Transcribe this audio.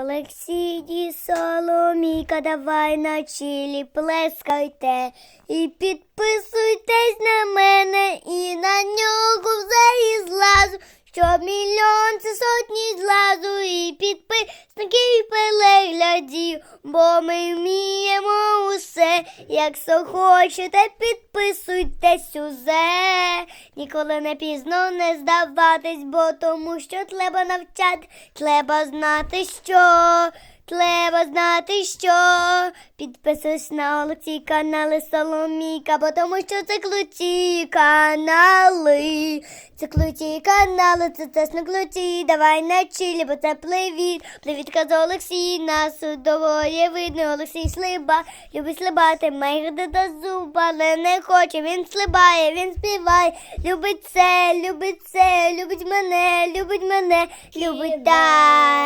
Олексій Соломійка, давай на чилі плескайте. І підписуйтесь на мене і на нього все і злазу, щоб мільйон це сотні злазу і підписників переглядів, бо ми вміємо якщо хочете, підписуйтесь усе. Ніколи не пізно не здаватись, бо тому що треба навчати, треба знати, що. Треба знати, що підписуйся на Олексій канали Соломійка, бо тому що це круті канали. Круті канали, це тесно круті. Давай на чилі, бо це плевіт. Плевітка з Олексій нас судової видно. Олексій слиба, любить слибати, має до зуба, але не хоче. Він слибає, він співає. Любить це, любить це, любить мене, любить мене, любить так.